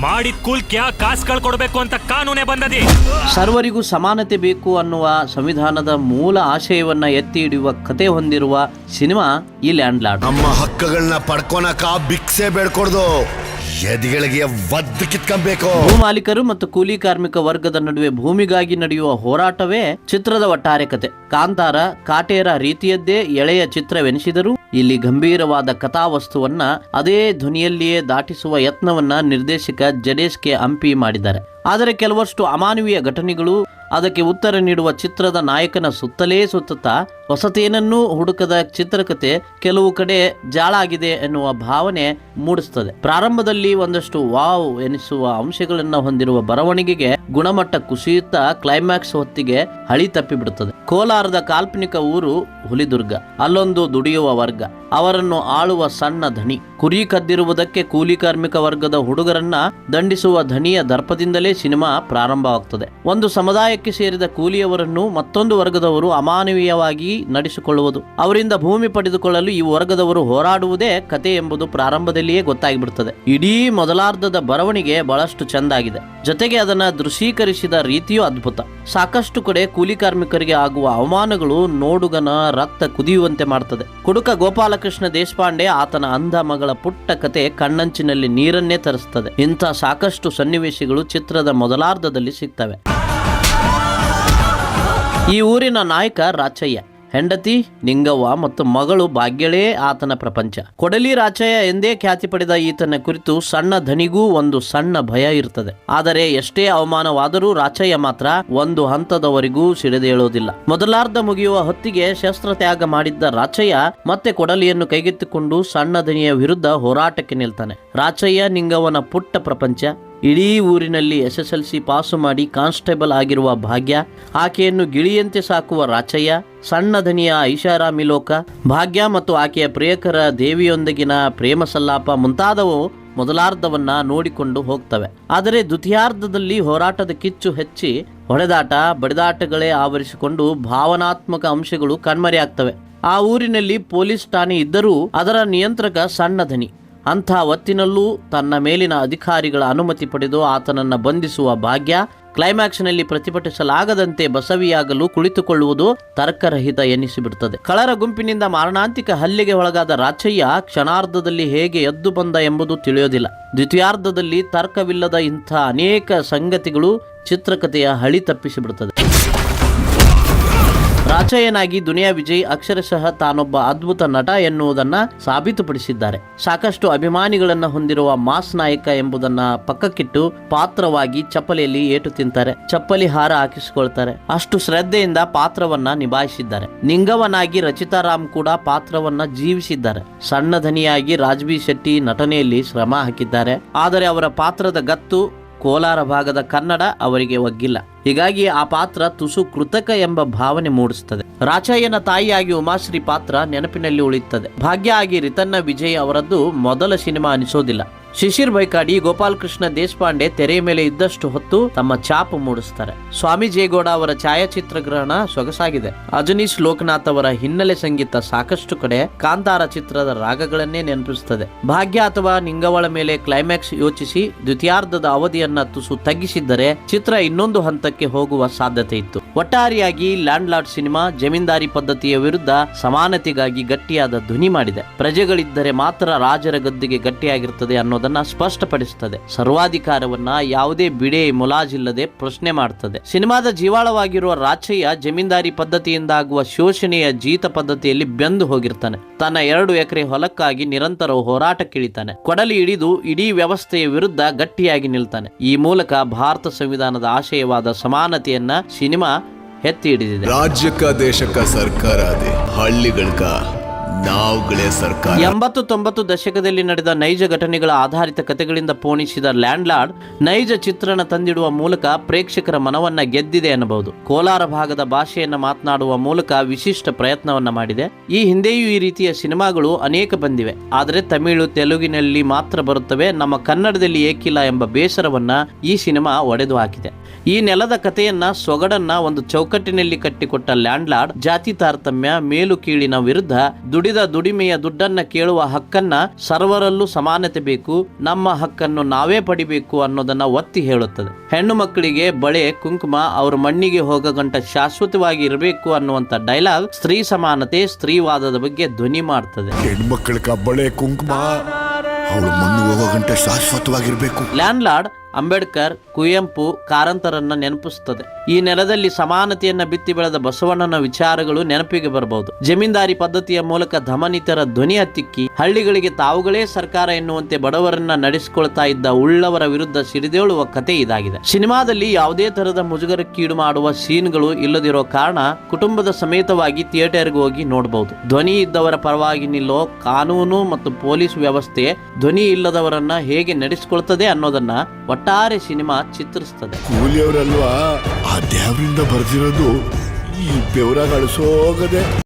ಮಾಡಿದ ಕೂಲ್ ಕ್ಯಾ ಕಾಸ್ ಕಳ್ಕೊಡ್ಬೇಕು ಅಂತ ಕಾನೂನೇ ಬಂದದಿ. ಸರ್ವರಿಗೂ ಸಮಾನತೆ ಬೇಕು ಅನ್ನುವ ಸಂವಿಧಾನದ ಮೂಲ ಆಶಯವನ್ನ ಎತ್ತಿ ಹಿಡಿಯುವ ಕತೆ ಹೊಂದಿರುವ ಸಿನಿಮಾ ಈ ಲ್ಯಾಂಡ್ ಲಾರ್ಡ್ ನಮ್ಮ ಹಕ್ಕುಗಳನ್ನ ಪಡ್ಕೊನಕ ಭಿಕ್ಷೆ ಬೇಡ್ಕೊಡ್ದು. ಎದಿಗಳಿಗೆ ಒದ್ದು ಕಿತ್ಕೊಬೇಕು. ಭೂ ಮಾಲೀಕರು ಮತ್ತು ಕೂಲಿ ಕಾರ್ಮಿಕ ವರ್ಗದ ನಡುವೆ ಭೂಮಿಗಾಗಿ ನಡೆಯುವ ಹೋರಾಟವೇ ಚಿತ್ರದ ಒಟ್ಟಾರೆ ಕತೆ. ಕಾಂತಾರ, ಕಾಟೇರ ರೀತಿಯದ್ದೇ ಎಳೆಯ ಚಿತ್ರವೆನಿಸಿದರು ಇಲ್ಲಿ ಗಂಭೀರವಾದ ಕಥಾವಸ್ತುವನ್ನ ಅದೇ ಧ್ವನಿಯಲ್ಲಿಯೇ ದಾಟಿಸುವ ಯತ್ನವನ್ನ ನಿರ್ದೇಶಕ ಜಡೇಶ್ ಕೆ ಹಂಪಿ ಮಾಡಿದ್ದಾರೆ. ಆದರೆ ಕೆಲವಷ್ಟು ಅಮಾನವೀಯ ಘಟನೆಗಳು ಅದಕ್ಕೆ ಉತ್ತರ ನೀಡುವ ಚಿತ್ರದ ನಾಯಕನ ಸುತ್ತಲೇ ಸುತ್ತುತ್ತಾ ಹೊಸತೇನನ್ನೂ ಹುಡುಕದ ಚಿತ್ರಕತೆ ಕೆಲವು ಕಡೆ ಜಾಳಾಗಿದೆ ಎನ್ನುವ ಭಾವನೆ ಮೂಡಿಸುತ್ತದೆ. ಪ್ರಾರಂಭದಲ್ಲಿ ಒಂದಷ್ಟು ವಾವ್ ಎನಿಸುವ ಅಂಶಗಳನ್ನು ಹೊಂದಿರುವ ಬರವಣಿಗೆಗೆ ಗುಣಮಟ್ಟ ಕುಸಿಯುತ್ತಾ ಕ್ಲೈಮ್ಯಾಕ್ಸ್ ಹೊತ್ತಿಗೆ ಹಳಿ ತಪ್ಪಿಬಿಡುತ್ತದೆ. ಕೋಲಾರದ ಕಾಲ್ಪನಿಕ ಊರು ಹುಲಿದುರ್ಗ. ಅಲ್ಲೊಂದು ದುಡಿಯುವ ವರ್ಗ. ಅವರನ್ನು ಆಳುವ ಸಣ್ಣ ಧನಿ. ಕುರಿ ಕದ್ದಿರುವುದಕ್ಕೆ ಕೂಲಿ ಕಾರ್ಮಿಕ ವರ್ಗದ ಹುಡುಗರನ್ನ ದಂಡಿಸುವ ಧನಿಯ ದರ್ಪದಿಂದಲೇ ಸಿನಿಮಾ ಪ್ರಾರಂಭವಾಗ್ತದೆ. ಒಂದು ಸಮುದಾಯಕ್ಕೆ ಸೇರಿದ ಕೂಲಿಯವರನ್ನು ಮತ್ತೊಂದು ವರ್ಗದವರು ಅಮಾನವೀಯವಾಗಿ ನಡೆಸಿಕೊಳ್ಳುವುದು. ಅವರಿಂದ ಭೂಮಿ ಪಡೆದುಕೊಳ್ಳಲು ಈ ವರ್ಗದವರು ಹೋರಾಡುವುದೇ ಕತೆ ಎಂಬುದು ಪ್ರಾರಂಭದಲ್ಲಿಯೇ ಗೊತ್ತಾಗಿಬಿಡುತ್ತದೆ ಇಡೀ ಮೊದಲಾರ್ಧದ ಬರವಣಿಗೆ ಬಹಳಷ್ಟು ಚೆಂದಾಗಿದೆ. ಜೊತೆಗೆ ಅದನ್ನ ದೃಶ್ಯೀಕರಿಸಿದ ರೀತಿಯೂ ಅದ್ಭುತ. ಸಾಕಷ್ಟು ಕಡೆ ಕೂಲಿ ಕಾರ್ಮಿಕರಿಗೆ ಆಗುವ ಅವಮಾನಗಳು ನೋಡುಗನ ರಕ್ತ ಕುದಿಯುವಂತೆ ಮಾಡ್ತದೆ. ಕುಡುಕ ಗೋಪಾಲಕೃಷ್ಣ ದೇಶಪಾಂಡೆ ಆತನ ಅಂಧ ಮಗಳ ಪುಟ್ಟ ಕತೆ ಕಣ್ಣಂಚಿನಲ್ಲಿ ನೀರನ್ನೇ ತರಿಸ್ತದೆ. ಇಂಥ ಸಾಕಷ್ಟು ಸನ್ನಿವೇಶಗಳು ಚಿತ್ರದ ಮೊದಲಾರ್ಧದಲ್ಲಿ ಸಿಗ್ತವೆ. ಈ ಊರಿನ ನಾಯಕ ರಾಚಯ್ಯ. ಹೆಂಡತಿ, ನಿಂಗವ್ವ ಮತ್ತು ಮಗಳು ಭಾಗ್ಯಳೇ ಆತನ ಪ್ರಪಂಚ. ಕೊಡಲಿ ರಾಚಯ್ಯ ಎಂದೇ ಖ್ಯಾತಿ ಪಡೆದ ಈತನ ಕುರಿತು ಸಣ್ಣ ಧನಿಗೂ ಒಂದು ಸಣ್ಣ ಭಯ ಇರುತ್ತದೆ ಆದರೆ ಎಷ್ಟೇ ಅವಮಾನವಾದರೂ ರಾಚಯ್ಯ ಮಾತ್ರ ಒಂದು ಹಂತದವರೆಗೂ ಸಿಡಿದೇಳೋದಿಲ್ಲ ಮೊದಲಾರ್ಧ ಮುಗಿಯುವ ಹೊತ್ತಿಗೆ ಶಸ್ತ್ರತ್ಯಾಗ ಮಾಡಿದ್ದ ರಾಚಯ್ಯ ಮತ್ತೆ ಕೊಡಲಿಯನ್ನು ಕೈಗೆತ್ತಿಕೊಂಡು ಸಣ್ಣ ಧನಿಯ ವಿರುದ್ಧ ಹೋರಾಟಕ್ಕೆ ನಿಲ್ತಾನೆ. ರಾಚಯ್ಯ ನಿಂಗವನ ಪುಟ್ಟ ಪ್ರಪಂಚ. ಇಡೀ ಊರಿನಲ್ಲಿ S S L C pass ಮಾಡಿ ಕಾನ್ಸ್ಟೇಬಲ್ ಆಗಿರುವ ಭಾಗ್ಯ, ಆಕೆಯನ್ನು ಗಿಳಿಯಂತೆ ಸಾಕುವ ರಾಚಯ್ಯ, ಸಣ್ಣ ಧನಿಯ ಐಷಾರಾಮಿ ಲೋಕ ಭಾಗ್ಯ ಮತ್ತು ಆಕೆಯ ಪ್ರಿಯಕರ ದೇವಿಯೊಂದಿಗಿನ ಪ್ರೇಮ ಸಲ್ಲಾಪ ಮುಂತಾದವು ಮೊದಲಾರ್ಧವನ್ನ ನೋಡಿಕೊಂಡು ಹೋಗ್ತವೆ. ಆದರೆ ದ್ವಿತೀಯಾರ್ಧದಲ್ಲಿ ಹೋರಾಟದ ಕಿಚ್ಚು ಹೆಚ್ಚಿ ಹೊಡೆದಾಟ, ಬಡಿದಾಟಗಳೇ ಆವರಿಸಿಕೊಂಡು ಭಾವನಾತ್ಮಕ ಅಂಶಗಳು ಕಣ್ಮರೆಯಾಗ್ತವೆ. ಆ ಊರಿನಲ್ಲಿ ಪೊಲೀಸ್ ಠಾಣೆ ಇದ್ದರೂ ಅದರ ನಿಯಂತ್ರಕ ಸಣ್ಣ ಧನಿ. ಅಂಥ ಹೊತ್ತಿನಲ್ಲೂ ತನ್ನ ಮೇಲಿನ ಅಧಿಕಾರಿಗಳ ಅನುಮತಿ ಪಡೆದು ಆತನನ್ನ ಬಂಧಿಸುವ ಭಾಗ್ಯ ಕ್ಲೈಮ್ಯಾಕ್ಸ್ನಲ್ಲಿ ಪ್ರತಿಭಟಿಸಲಾಗದಂತೆ ಬಸವಿಯಾಗಲು ಕುಳಿತುಕೊಳ್ಳುವುದು ತರ್ಕರಹಿತ ಎನ್ನಿಸಿಬಿಡುತ್ತದೆ ಕಳರ ಗುಂಪಿನಿಂದ ಮಾರಣಾಂತಿಕ ಹಲ್ಲೆಗೆ ಒಳಗಾದ ರಾಚಯ್ಯ ಕ್ಷಣಾರ್ಧದಲ್ಲಿ ಹೇಗೆ ಎದ್ದು ಬಂದ ಎಂಬುದು ತಿಳಿಯೋದಿಲ್ಲ. ದ್ವಿತೀಯಾರ್ಧದಲ್ಲಿ ತರ್ಕವಿಲ್ಲದ ಇಂಥ ಅನೇಕ ಸಂಗತಿಗಳು ಚಿತ್ರಕಥೆಯ ಹಳಿ ತಪ್ಪಿಸಿಬಿಡುತ್ತದೆ ರಾಚಯ್ಯನಾಗಿ ದುನಿಯಾ ವಿಜಯ್ ಅಕ್ಷರಶಃ ತಾನೊಬ್ಬ ಅದ್ಭುತ ನಟ ಎನ್ನುವುದನ್ನ ಸಾಬೀತುಪಡಿಸಿದ್ದಾರೆ. ಸಾಕಷ್ಟು ಅಭಿಮಾನಿಗಳನ್ನ ಹೊಂದಿರುವ ಮಾಸ್ ನಾಯಕ ಎಂಬುದನ್ನ ಪಕ್ಕಕ್ಕಿಟ್ಟು ಪಾತ್ರವಾಗಿ ಚಪ್ಪಲಿಯಲ್ಲಿ ಏಟು ತಿಂತಾರೆ. ಚಪ್ಪಲಿ ಹಾರ ಹಾಕಿಸಿಕೊಳ್ತಾರೆ. ಅಷ್ಟು ಶ್ರದ್ಧೆಯಿಂದ ಪಾತ್ರವನ್ನ ನಿಭಾಯಿಸಿದ್ದಾರೆ. ನಿಂಗವನಾಗಿ ರಚಿತಾ ರಾಮ್ ಕೂಡ ಪಾತ್ರವನ್ನ ಜೀವಿಸಿದ್ದಾರೆ. ಸಣ್ಣ ಧನಿಯಾಗಿ ರಾಜ್ಬಿ ಶೆಟ್ಟಿ ನಟನೆಯಲ್ಲಿ ಶ್ರಮ ಹಾಕಿದ್ದಾರೆ. ಆದರೆ ಅವರ ಪಾತ್ರದ ಗತ್ತು ಕೋಲಾರ ಭಾಗದ ಕನ್ನಡ ಅವರಿಗೆ ಒಗ್ಗಿಲ್ಲ. ಹೀಗಾಗಿ ಆ ಪಾತ್ರ ತುಸು ಕೃತಕ ಎಂಬ ಭಾವನೆ ಮೂಡಿಸುತ್ತದೆ. ರಾಚಯ್ಯನ ತಾಯಿಯಾಗಿ ಉಮಾಶ್ರೀ ಪಾತ್ರ ನೆನಪಿನಲ್ಲಿ ಉಳಿಯುತ್ತದೆ. ಭಾಗ್ಯ ಆಗಿ ರಿತನ್ನ ವಿಜಯ್ ಅವರದ್ದು ಮೊದಲ ಸಿನಿಮಾ ಅನಿಸೋದಿಲ್ಲ. ಶಿಶಿರ್ ಬೈಕಾಡಿ, ಗೋಪಾಲಕೃಷ್ಣ ದೇಶಪಾಂಡೆ ತೆರೆಯ ಮೇಲೆ ಇದ್ದಷ್ಟು ಹೊತ್ತು ತಮ್ಮ ಛಾಪು ಮೂಡಿಸ್ತಾರೆ. ಸ್ವಾಮಿ ಜೇಗೌಡ ಅವರ ಛಾಯಾಚಿತ್ರಗ್ರಹಣ ಸೊಗಸಾಗಿದೆ. ಅಜನೀಶ್ ಲೋಕನಾಥ್ ಅವರ ಹಿನ್ನೆಲೆ ಸಂಗೀತ ಸಾಕಷ್ಟು ಕಡೆ ಕಾಂತಾರ ಚಿತ್ರದ ರಾಗಗಳನ್ನೇ ನೆನಪಿಸುತ್ತದೆ. ಭಾಗ್ಯ ಅಥವಾ ನಿಂಗವಳ ಮೇಲೆ ಕ್ಲೈಮ್ಯಾಕ್ಸ್ ಯೋಚಿಸಿ ದ್ವಿತೀಯಾರ್ಧದ ಅವಧಿಯನ್ನ ತುಸು ತಗ್ಗಿಸಿದ್ದರೆ ಚಿತ್ರ ಇನ್ನೊಂದು ಹಂತಕ್ಕೆ ಹೋಗುವ ಸಾಧ್ಯತೆ ಇತ್ತು. ಒಟ್ಟಾರೆಯಾಗಿ ಲ್ಯಾಂಡ್ ಲಾರ್ಡ್ ಸಿನಿಮಾ ಜಮೀನ್ದಾರಿ ಪದ್ಧತಿಯ ವಿರುದ್ಧ ಸಮಾನತೆಗಾಗಿ ಗಟ್ಟಿಯಾದ ಧ್ವನಿ ಮಾಡಿದೆ. ಪ್ರಜೆಗಳಿದ್ದರೆ ಮಾತ್ರ ರಾಜರ ಗದ್ದಿಗೆ ಗಟ್ಟಿಯಾಗಿರುತ್ತದೆ ಅನ್ನೋದನ್ನ ಸ್ಪಷ್ಟಪಡಿಸುತ್ತದೆ. ಸರ್ವಾಧಿಕಾರವನ್ನ ಯಾವುದೇ ಬಿಡೆ ಮುಲಾಜಿಲ್ಲದೆ ಪ್ರಶ್ನೆ ಮಾಡುತ್ತದೆ ಸಿನಿಮಾದ ಜೀವಾಳವಾಗಿರುವ ರಾಚಯ್ಯ ಜಮೀನ್ದಾರಿ ಪದ್ಧತಿಯಿಂದ ಆಗುವ ಶೋಷಣೆಯ ಜೀತ ಪದ್ಧತಿಯಲ್ಲಿ ಬೆಂದು ಹೋಗಿರ್ತಾನೆ. ತನ್ನ ಎರಡು ಎಕರೆ ಹೊಲಕ್ಕಾಗಿ ನಿರಂತರ ಹೋರಾಟಕ್ಕಿಳಿತಾನೆ. ಕೊಡಲಿ ಹಿಡಿದು ಇಡೀ ವ್ಯವಸ್ಥೆಯ ವಿರುದ್ಧ ಗಟ್ಟಿಯಾಗಿ ನಿಲ್ತಾನೆ. ಈ ಮೂಲಕ ಭಾರತ ಸಂವಿಧಾನದ ಆಶಯವಾದ ಸಮಾನತೆಯನ್ನ ಸಿನಿಮಾ ಎತ್ತಿ ಹಿಡಿದಿದೆ. ರಾಜ್ಯಕ್ಕ ದೇಶಕ್ಕ ಸರ್ಕಾರ ಅದೇ. ಹಳ್ಳಿಗಳ್ಕ ನಾವುಗಳೇ ಸರ್ಕಾರ. ಎಂಬತ್ತು ತೊಂಬತ್ತು ದಶಕದಲ್ಲಿ ನಡೆದ ನೈಜ ಘಟನೆಗಳ ಆಧಾರಿತ ಕಥೆಗಳಿಂದ ಪೋಣಿಸಿದ ಲ್ಯಾಂಡ್ ಲಾರ್ಡ್ ನೈಜ ಚಿತ್ರಣ ತಂದಿಡುವ ಮೂಲಕ ಪ್ರೇಕ್ಷಕರ ಮನವನ್ನ ಗೆದ್ದಿದೆ ಎನ್ನಬಹುದು. ಕೋಲಾರ ಭಾಗದ ಭಾಷೆಯನ್ನ ಮಾತನಾಡುವ ಮೂಲಕ ವಿಶಿಷ್ಟ ಪ್ರಯತ್ನವನ್ನ ಮಾಡಿದೆ. ಈ ಹಿಂದೆಯೂ ಈ ರೀತಿಯ ಸಿನಿಮಾಗಳು ಅನೇಕ ಬಂದಿವೆ. ಆದರೆ ತಮಿಳು, ತೆಲುಗಿನಲ್ಲಿ ಮಾತ್ರ ಬರುತ್ತವೆ. ನಮ್ಮ ಕನ್ನಡದಲ್ಲಿ ಏಕಿಲ್ಲ ಎಂಬ ಬೇಸರವನ್ನ ಈ ಸಿನಿಮಾ ಒಡೆದು ಹಾಕಿದೆ. ಈ ನೆಲದ ಕಥೆಯನ್ನ ಸೊಗಡನ್ನ ಒಂದು ಚೌಕಟ್ಟಿನಲ್ಲಿ ಕಟ್ಟಿಕೊಟ್ಟ ಲ್ಯಾಂಡ್ ಲಾರ್ಡ್ ಜಾತಿ ತಾರತಮ್ಯ, ಮೇಲು ಕೀಳಿನ ವಿರುದ್ಧ ದುಡಿ ದುಡಿದ ದುಡಿಮೆಯ ದುಡ್ಡನ್ನ ಕೇಳುವ ಹಕ್ಕನ್ನ ಸರ್ವರಲ್ಲೂ ಸಮಾನತೆ ಬೇಕು ನಮ್ಮ ಹಕ್ಕನ್ನು ನಾವೇ ಪಡಿಬೇಕು ಅನ್ನೋದನ್ನ ಒತ್ತಿ ಹೇಳುತ್ತದೆ. ಹೆಣ್ಣು ಮಕ್ಕಳಿಗೆ ಬಳೆ ಕುಂಕುಮ ಅವ್ರ ಮಣ್ಣಿಗೆ ಹೋಗಗಂಟ ಶಾಶ್ವತವಾಗಿ ಇರಬೇಕು ಅನ್ನುವಂತ ಡೈಲಾಗ್ ಸ್ತ್ರೀ ಸಮಾನತೆ ಸ್ತ್ರೀವಾದದ ಬಗ್ಗೆ ಧ್ವನಿ ಮಾಡ್ತದೆ. ಹೆಣ್ಮಕ್ಳ ಬಳೆ ಕುಂಕುಮ ಶಾಶ್ವತವಾಗಿರ್ಬೇಕು. ಲ್ಯಾಂಡ್ ಲಾರ್ಡ್ ಅಂಬೇಡ್ಕರ್ ಕುವೆಂಪು ಕಾರಂತರನ್ನ ನೆನಪಿಸುತ್ತದೆ. ಈ ನೆಲದಲ್ಲಿ ಸಮಾನತೆಯನ್ನ ಬಿತ್ತಿ ಬೆಳೆದ ಬಸವಣ್ಣನ ವಿಚಾರಗಳು ನೆನಪಿಗೆ ಬರಬಹುದು ಜಮೀನ್ದಾರಿ ಪದ್ಧತಿಯ ಮೂಲಕ ಧಮನಿತರ ಧ್ವನಿ ಹತ್ತಿಕ್ಕಿ, ಹಳ್ಳಿಗಳಿಗೆ ತಾವುಗಳೇ ಸರ್ಕಾರ ಎನ್ನುವಂತೆ ಬಡವರನ್ನ ನಡೆಸಿಕೊಳ್ತಾ ಇದ್ದ ಉಳ್ಳವರ ವಿರುದ್ಧ ಸಿಡಿದೇಳುವ ಕತೆ ಇದಾಗಿದೆ. ಸಿನಿಮಾದಲ್ಲಿ ಯಾವುದೇ ತರಹದ ಮುಜುಗರಕ್ಕೀಡು ಮಾಡುವ ಸೀನ್ಗಳು ಇಲ್ಲದಿರೋ ಕಾರಣ ಕುಟುಂಬದ ಸಮೇತವಾಗಿ ಥಿಯೇಟರ್ಗೆ ಹೋಗಿ ನೋಡಬಹುದು ಧ್ವನಿ ಇದ್ದವರ ಪರವಾಗಿ ನಿಲ್ಲೋ ಕಾನೂನು ಮತ್ತು ಪೊಲೀಸ್ ವ್ಯವಸ್ಥೆ ಧ್ವನಿ ಇಲ್ಲದವರನ್ನ ಹೇಗೆ ನಡೆಸಿಕೊಳ್ತದೆ ಅನ್ನೋದನ್ನ ಒಟ್ಟಾರೆ ಸಿನಿಮಾ ಚಿತ್ರಿಸ್ತದೆ. ಕೂಲಿಯವರಲ್ವಾ? ಆ ದೇವರಿಂದ ಬರ್ದಿರೋದು ಈ ಬೆವರ ಅಳಿಸೋಗದೆ.